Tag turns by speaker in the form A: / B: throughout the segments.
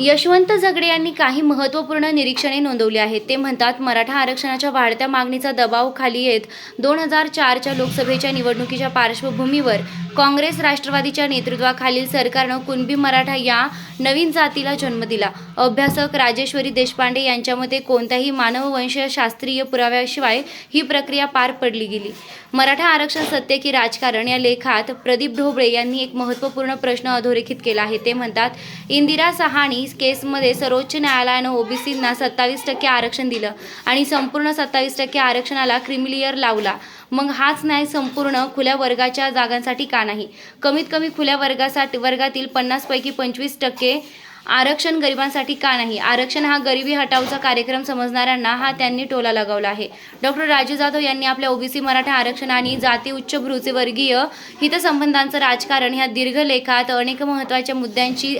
A: यशवंत झगडे यांनी काही महत्त्वपूर्ण निरीक्षणे नोंदवली आहेत. ते म्हणतात मराठा आरक्षणाच्या वाढत्या मागणीचा दबाव खाली येत दोन हजार चारच्या लोकसभेच्या निवडणुकीच्या पार्श्वभूमीवर काँग्रेस राष्ट्रवादीच्या नेतृत्वाखालील सरकारनं कुणबी मराठा या नवीन जातीला जन्म दिला. अभ्यासक राजेश्वरी देशपांडे यांच्या मते कोणत्याही मानववंशीय शास्त्रीय पुराव्याशिवाय ही प्रक्रिया पार पडली गेली. मराठा आरक्षण सत्य की राजकारण या लेखात प्रदीप ढोबळे यांनी एक महत्त्वपूर्ण प्रश्न अधोरेखित केला आहे. ते म्हणतात इंदिरा सहाणी केसमध्ये सर्वोच्च न्यायालयानं ओबीसींना सत्तावीस टक्के आरक्षण दिलं आणि संपूर्ण सत्तावीस टक्के आरक्षणाला क्रिमिलियर लावला. मग हाच न्याय संपूर्ण खुल्या वर्गाच्या जागांसाठी का नाही? कमीत कमी खुल्या वर्गासाठी वर्गातील पन्नासपैकी पंचवीस टक्के आरक्षण गरिबांसाठी का नाही? आरक्षण हा गरिबी हटावचा कार्यक्रम समजणाऱ्यांना हा त्यांनी टोला लगावला आहे. डॉक्टर राजू जाधव यांनी आपल्या ओबीसी मराठा आरक्षण आणि जाती उच्चभ्रूचे वर्गीय हितसंबंधांचं राजकारण ह्या दीर्घ लेखात अनेक महत्त्वाच्या मुद्द्यांची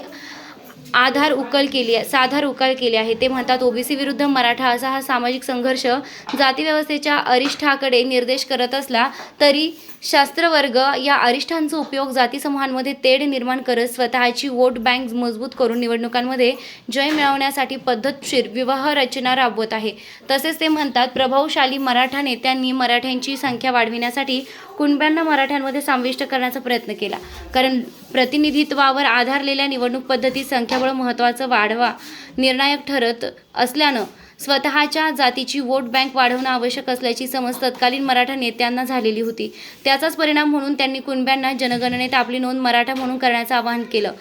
A: आधार उकल केली आहे साधार उकल केली आहे. ते म्हणतात ओबीसी विरुद्ध मराठा असा हा सामाजिक संघर्ष जातीव्यवस्थेच्या अरिष्ठाकडे निर्देश करत असला तरी शास्त्रवर्ग या अरिष्ठांचा उपयोग जाती समूहांमध्ये तेढ निर्माण करत स्वतःची वोट बँक मजबूत करून निवडणुकांमध्ये जय मिळवण्यासाठी पद्धतशीर विवाह रचना राबवत आहे. तसेच ते म्हणतात प्रभावशाली मराठा नेत्यांनी मराठ्यांची संख्या वाढविण्यासाठी कुणब्यांना मराठ्यांमध्ये समाविष्ट करण्याचा प्रयत्न केला. कारण प्रतिनिधित्वावर आधारलेल्या निवडणूक पद्धतीत संख्याबळ महत्त्वाचं वाढवा निर्णायक ठरत असल्यानं स्वतःच्या जातीची वोट बँक वाढवणं आवश्यक असल्याची समज तत्कालीन मराठा नेत्यांना झालेली होती. त्याचाच परिणाम म्हणून त्यांनी कुणब्यांना जनगणनेत आपली नोंद मराठा म्हणून करण्याचं आवाहन केलं.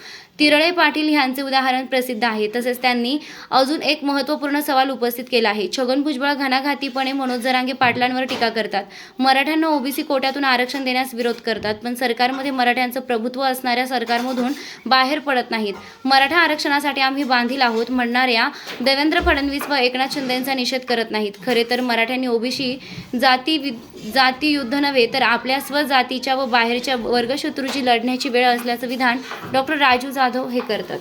A: तिरळे पाटील ह्यांचे उदाहरण प्रसिद्ध आहे. तसेच त्यांनी अजून एक महत्त्वपूर्ण सवाल उपस्थित केला आहे. छगन भुजबळ घनाघातीपणे मनोज जरांगे पाटलांवर टीका करतात. मराठ्यांना ओबीसी कोट्यातून आरक्षण देण्यास विरोध करतात पण सरकारमध्ये मराठ्यांचं प्रभुत्व असणाऱ्या सरकारमधून बाहेर पडत नाहीत. मराठा आरक्षणासाठी आम्ही बांधील आहोत म्हणणाऱ्या देवेंद्र फडणवीस व एकनाथ शिंदेंचा निषेध करत नाहीत. खरे तर मराठ्यांनी ओबीसी जाती जाती युद्ध नव्हे तर आपल्या स्वजातीच्या व बाहेरच्या वर्गशत्रूची लढण्याची वेळ असल्याचं विधान डॉक्टर राजू जाधव हे करतात.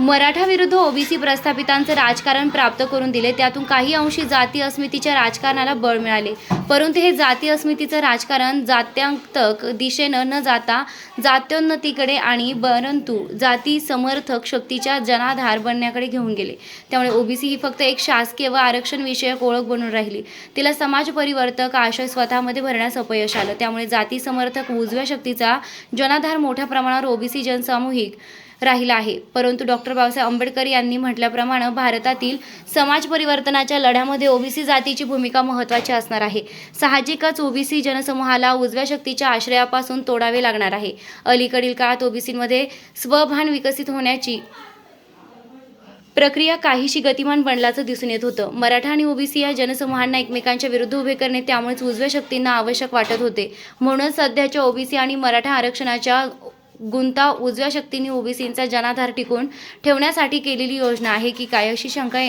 A: मराठा विरुद्ध ओबीसी प्रस्थापितांचं राजकारण प्राप्त करून दिले. त्यातून काही अंशी जाती अस्मितीच्या राजकारणाला बळ मिळाले. परंतु हे जाती अस्मितीचं राजकारण जात्यांतक दिशेनं न जाता जात्योन्नतीकडे आणि परंतु जाती समर्थक शक्तीच्या जनाधार बनण्याकडे घेऊन गेले. त्यामुळे ओबीसी ही फक्त एक शासकीय व आरक्षण विषयक ओळख बनून राहिली. तिला समाज परिवर्तक आशय स्वतःमध्ये भरण्यास अपयश आलं. त्यामुळे जाती समर्थक उजव्या शक्तीचा जनाधार मोठ्या प्रमाणावर ओबीसी जनसामूहिक राहिला आहे. परंतु डॉक्टर बाबासाहेब आंबेडकर यांनी म्हटल्याप्रमाणे भारतातील समाज परिवर्तनाच्या लढ्यामध्ये ओबीसी जातीची भूमिका महत्त्वाची असणार आहे. साहजिकच ओबीसी जनसमूहाला उजव्या शक्तीच्या आश्रयापासून तोडावे लागणार आहे. अलीकडील काळात ओबीसीमध्ये स्वभान विकसित होण्याची प्रक्रिया काहीशी गतिमान बनल्याचं दिसून येत होतं. मराठा आणि ओबीसी या जनसमूहांना एकमेकांच्या विरुद्ध उभे करणे त्यामुळेच उजव्या शक्तींना आवश्यक वाटत होते. म्हणून सध्याच्या ओबीसी आणि मराठा आरक्षणाच्या गुंता उजव्या शक्तींनी ओबीसींचा जनाधार टिकून ठेवण्यासाठी केलेली योजना आहे की काय अशी शंका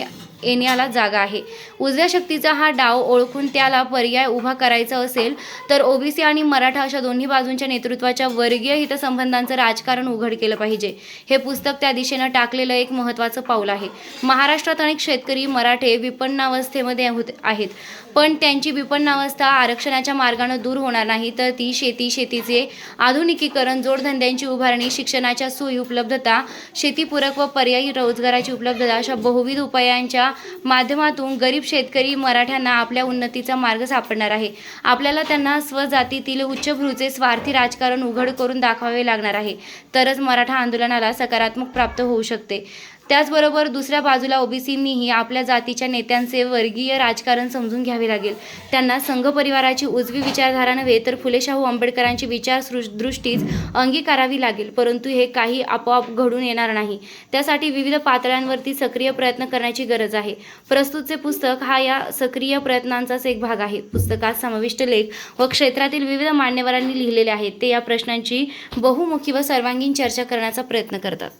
A: येण्याला जागा आहे. उजव्या शक्तीचा हा डाव ओळखून त्याला पर्याय उभा करायचा असेल तर ओबीसी आणि मराठा अशा दोन्ही बाजूंच्या नेतृत्वाच्या वर्गीय हितसंबंधांचं राजकारण उघड केलं पाहिजे. हे पुस्तक त्या दिशेनं टाकलेलं एक महत्त्वाचं पाऊल आहे. महाराष्ट्रात अनेक शेतकरी मराठे विपन्नावस्थेमध्ये होत आहेत. पण त्यांची विपन्नावस्था आरक्षणाच्या मार्गानं दूर होणार नाही तर ती शेती शेतीचे आधुनिकीकरण जोडधंद्यांची उभारणी शिक्षणाच्या सोयी उपलब्धता शेतीपूरक व पर्यायी रोजगाराची उपलब्धता अशा बहुविध उपायांच्या माध्यमातून गरीब शेतकरी मराठ्यांना आपल्या उन्नतीचा मार्ग सापडणार आहे. आपल्याला त्यांना स्वजातीतील उच्चभ्रूचे स्वार्थी राजकारण उघड करून दाखवावे लागणार आहे. तरच मराठा आंदोलनाला सकारात्मक प्राप्त होऊ शकते. त्याचबरोबर दुसऱ्या बाजूला ओबीसींनीही आपल्या जातीच्या नेत्यांचे वर्गीय राजकारण समजून घ्यावे लागेल. त्यांना संघ परिवाराची उजवी विचारधारा नव्हे तर फुलेशाहू आंबेडकरांची विचार दृष्टीच अंगीकारावी लागेल परंतु हे काही आपोआप घडून येणार नाही. त्यासाठी विविध पातळ्यांवरती सक्रिय प्रयत्न करण्याची गरज आहे. प्रस्तुतचे पुस्तक हा या सक्रिय प्रयत्नांचाच एक भाग आहे. पुस्तकात समाविष्ट लेख व क्षेत्रातील विविध मान्यवरांनी लिहिलेले आहेत. ते या प्रश्नांची बहुमुखी व सर्वांगीण चर्चा करण्याचा प्रयत्न करतात.